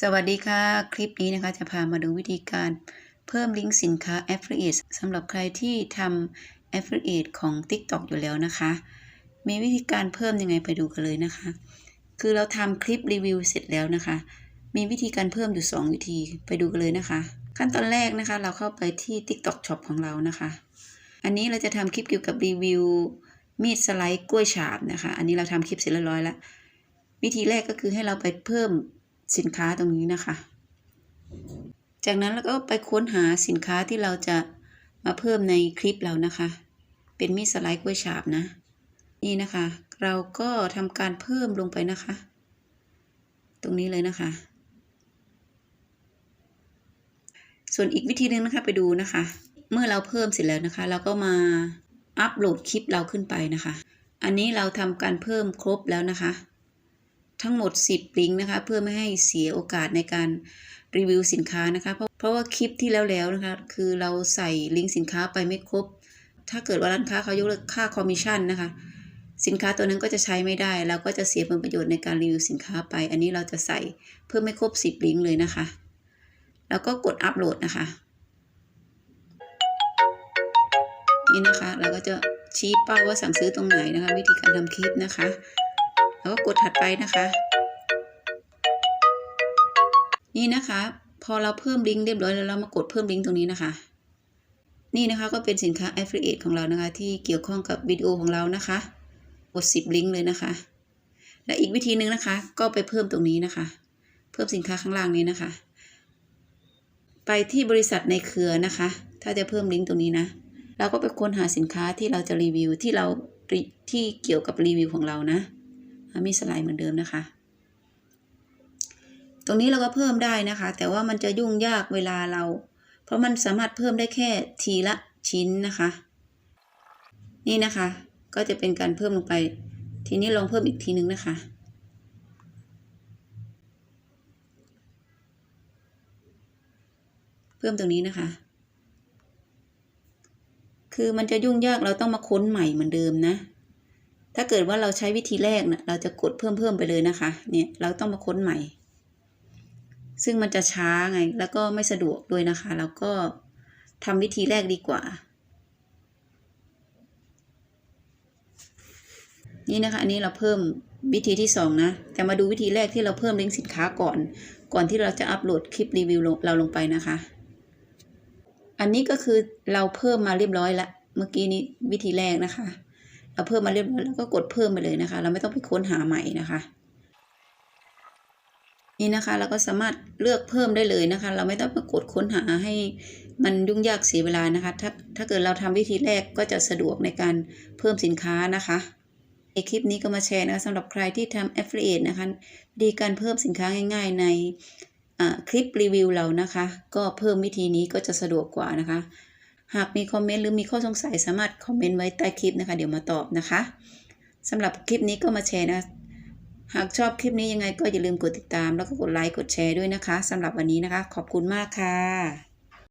สวัสดีค่ะ คลิปนี้นะคะจะพามาดูวิธีการเพิ่มลิงก์สินค้า Affiliate สำหรับใครที่ทำ Affiliate ของ TikTok อยู่แล้วนะคะ มีวิธีการเพิ่มยังไงไปดูกันเลยนะคะ คือเราทำคลิปรีวิวเสร็จแล้วนะคะ มีวิธีการเพิ่มอยู่ 2 วิธีไปดูกันเลยนะคะ ขั้นตอนแรกนะคะเราเข้าไปที่ TikTok Shop ของเรานะคะ อันนี้เราจะทำคลิปเกี่ยวกับรีวิวมีดสไลด์กล้วยฉาบนะคะ อันนี้เราทำคลิปเสร็จเรียบร้อยแล้ว วิธีแรกก็คือให้เราไปเพิ่ม สินค้าตรงนี้นะคะ จากนั้นเราก็ไปค้นหาสินค้าที่เราจะมาเพิ่มในคลิปเรานะคะ เป็นมีดสไลด์กล้วยฉาบนะ นี่นะคะ เราก็ทำการเพิ่มลงไปนะคะ ตรงนี้เลยนะคะ ส่วนอีกวิธีหนึ่งนะคะไปดูนะคะ เมื่อเราเพิ่มเสร็จแล้วนะคะ เราก็มาอัปโหลดคลิปเราขึ้นไปนะคะ อันนี้เราทำการเพิ่มครบแล้วนะคะ ทั้งหมด 10 ลิงก์นะคะ เพื่อไม่ให้เสียโอกาสในการรีวิวสินค้านะคะ เพราะเพราะว่าคลิปที่แล้วแล้วนะคะ คือเราใส่ลิงก์สินค้าไปไม่ครบ ถ้าเกิดว่าร้านค้าเขายกเลิกค่าคอมมิชชั่นนะคะ สินค้าตัวนั้นก็จะใช้ไม่ได้ เราก็จะเสียผลประโยชน์ในการรีวิวสินค้าไป อันนี้เราจะใส่เพิ่มไม่ครบ 10 ลิงก์เลยนะคะ แล้วก็กดอัปโหลดนะคะนี่นะคะเราก็จะชี้เป้าว่าสั่งซื้อตรงไหนนะคะ วิธีการทำคลิปนะคะ ก็กดถัดไปนะคะ นี่นะคะ พอเราเพิ่มลิงก์เรียบร้อยแล้วเรามากดเพิ่มลิงก์ตรงนี้นะคะ นี่นะคะก็เป็นสินค้า Affiliate ของเรานะคะ ที่เกี่ยวข้องกับวิดีโอของเรานะคะ กด 10 ลิงก์เลยนะคะ และอีกวิธีหนึ่งนะคะ ก็ไปเพิ่มตรงนี้นะคะ เพิ่มสินค้าข้างล่างนี้นะคะ ไปที่บริษัทในเครือนะคะ ถ้าจะเพิ่มลิงก์ตรงนี้นะเราก็ไปค้นหาสินค้าที่เราจะรีวิวที่เราที่เกี่ยวกับรีวิวของเรานะ มีสไลด์เหมือนเดิมนะคะ ตรงนี้เราก็เพิ่มได้นะคะ แต่ว่ามันจะยุ่งยากเวลาเรา เพราะมันสามารถเพิ่มได้แค่ทีละชิ้นนะคะ นี่นะคะ ก็จะเป็นการเพิ่มลงไป ทีนี้ลองเพิ่มอีกทีนึงนะคะเพิ่มตรงนี้นะคะ คือมันจะยุ่งยากเราต้องมาค้นใหม่เหมือนเดิมนะ ถ้าเกิดว่าเราใช้วิธีแรกเนะเราจะกดเพิ่มเพิ่มไปเลยนะคะ เนี่ยเราต้องมาค้นใหม่ ซึ่งมันจะช้าไง แล้วก็ไม่สะดวกด้วยนะคะ แล้วก็ทำวิธีแรกดีกว่า นี่นะคะ อันนี้เราเพิ่มวิธีที่สองนะ แต่มาดูวิธีแรกที่เราเพิ่มลิงก์สินค้าก่อน ก่อนที่เราจะอัปโหลดคลิปรีวิวเราลงไปนะคะ อันนี้ก็คือเราเพิ่มมาเรียบร้อยล้วเมื่อกี้นี้วิธีแรกนะคะ เราเพิ่มมาเรียบร้อยแล้วก็กดเพิ่มไปเลยนะคะ เราไม่ต้องไปค้นหาใหม่นะคะนี่นะคะเราก็สามารถเลือกเพิ่มได้เลยนะคะ เราไม่ต้องไปกดค้นหาให้มันยุ่งยากเสียเวลานะคะ ถ้าถ้าเกิดเราทำวิธีแรกก็จะสะดวกในการเพิ่มสินค้านะคะในคลิปนี้ก็มาแชร์นะคะสำหรับใครที่ทำ affiliate นะคะ ดีการเพิ่มสินค้าง่าย ๆ ในคลิปรีวิวเรานะคะ ก็เพิ่มวิธีนี้ก็จะสะดวกกว่านะคะ หากมีคอมเมนต์หรือมีข้อสงสัยสามารถคอมเมนต์ไว้ใต้คลิปนะคะ เดี๋ยวมาตอบนะคะสำหรับคลิปนี้ก็มาแชร์นะ หากชอบคลิปนี้ยังไงก็อย่าลืมกดติดตาม แล้วก็กดไลค์กดแชร์ด้วยนะคะสำหรับวันนี้นะคะ ขอบคุณมากค่ะ